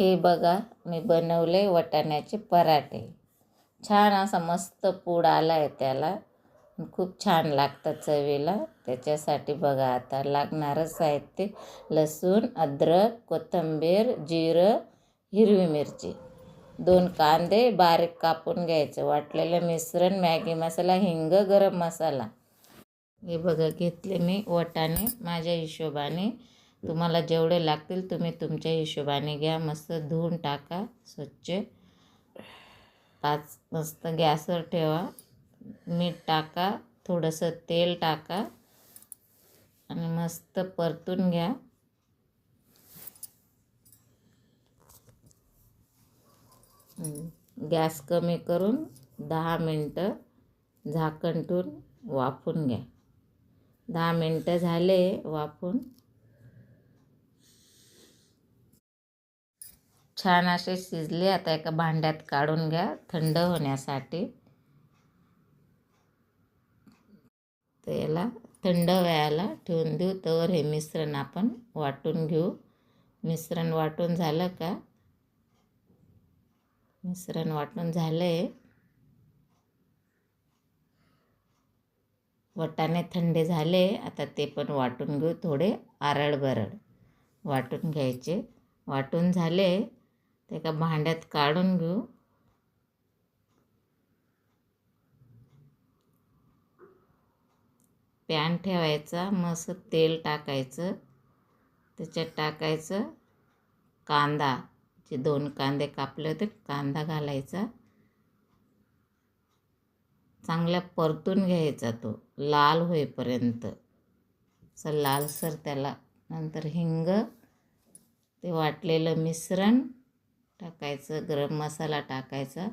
हे बघा मी बनवले वाटाण्याचे पराठे. छान असा मस्त पूड आला आहे त्याला. खूप छान लागतं चवीला. त्याच्यासाठी बघा आता लागणारं साहित्य लसूण अद्रक कोथिंबीर जिरं हिरवी मिरची. दोन कांदे बारीक कापून घ्यायचे. वाटलेलं मिश्रण मॅगी मसाला हिंग गरम मसाला. हे बघा घेतले मी वटाणे माझ्या हिशोबाने. तुम्हाला जेवढे लागतील तुम्ही तुमच्या हिशोबाने घ्या. मस्त धुवून टाका. स्वच्छ. पाच मस्त गॅसवर ठेवा. मीठ टाका. थोडंसं तेल टाका. आणि मस्त परतून घ्या. गॅस कमी करून दहा मिनटं झाकण वाफून घ्या. दहा मिनटं झाले वाफून. छान असे शिजले. आता एका भांड्यात काढून घ्या थंड होण्यासाठी. तर याला थंड व्हायला ठेवून देऊ. तर हे मिश्रण आपण वाटून घेऊ. मिश्रण वाटून झालं का? मिश्रण वाटून झालं आहे वटाणे थंडे झाले. आता ते पण वाटून घेऊ थोडे आरळ बरळ वाटून घ्यायचे. वाटून झाले. ते एका भांड्यात काढून घेऊ. पॅन ठेवायचा मस्त तेल टाकायचं. त्याच्यात टाकायचं कांदा. जे दोन कांदे कापले होते कांदा घालायचा. चांगल्या परतून घ्यायचा तो लाल होईपर्यंत. असं लालसर त्याला नंतर हिंग ते वाटलेलं मिश्रण टाकायचं गरम मसाला टाकायचा.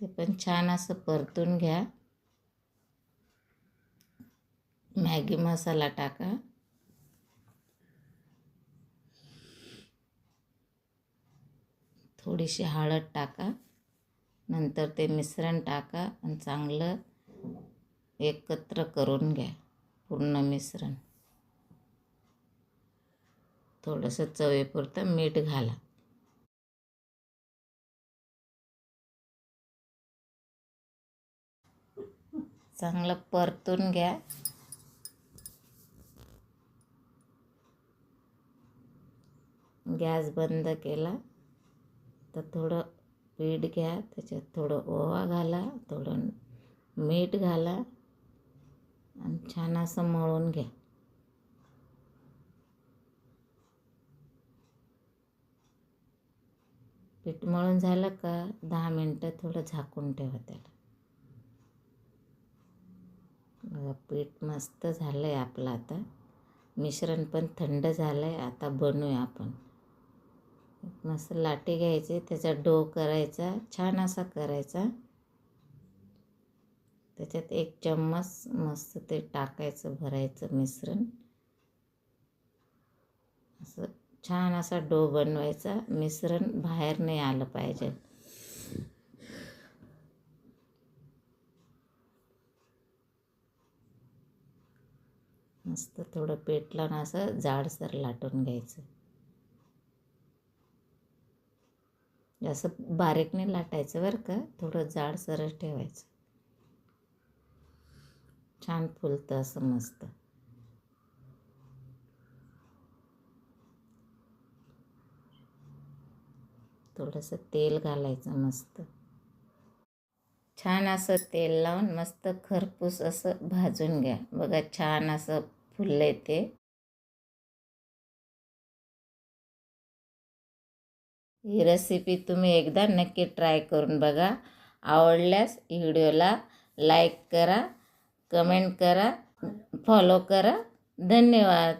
ते पण छान असं परतून घ्या. मॅगी मसाला टाका. थोडीशी हळद टाका. नंतर ते मिश्रण टाका आणि चांगलं एकत्र करून घ्या पूर्ण मिश्रण. थोडंसं चवीपुरतं मीठ घाला. चांगलं परतून घ्या. गॅस बंद केला. तर थोडं पीठ घ्या त्याच्यात थोडं ओवा घाला थोडं मीठ घाला आणि छान असं मळून घ्या. पीठ मळून झालं का दहा मिनटं थोडं झाकून ठेवा त्याला. पीठ मस्त झालं आहे आपलं आता. मिश्रण पण थंड झालं आहे आता बनवूया आपण. मस्त लाटी घ्यायची त्याचा डो करायचा छान असा करायचा. त्याच्यात एक चम्मच मस्त ते टाकायचं भरायचं मिश्रण. असं छान असा डो बनवायचा मिश्रण बाहेर नाही आलं पाहिजे. मस्त थोडं पेट लावून असं जाडसर लाटून घ्यायचं. असं बारीक नाही लाटायचं बरं का थोडं जाडसरच ठेवायचं. छान फुलतं असं मस्त. थोडंसं तेल घालायचं मस्त. छान असं तेल लावून मस्त खरपूस असं भाजून घ्या. बघा छान असं फुललं ते. ही रेसिपी तुम्ही एकदा नक्की ट्राय करून बघा. आवडल्यास व्हिडिओला लाईक करा कमेंट करा फॉलो करा. धन्यवाद.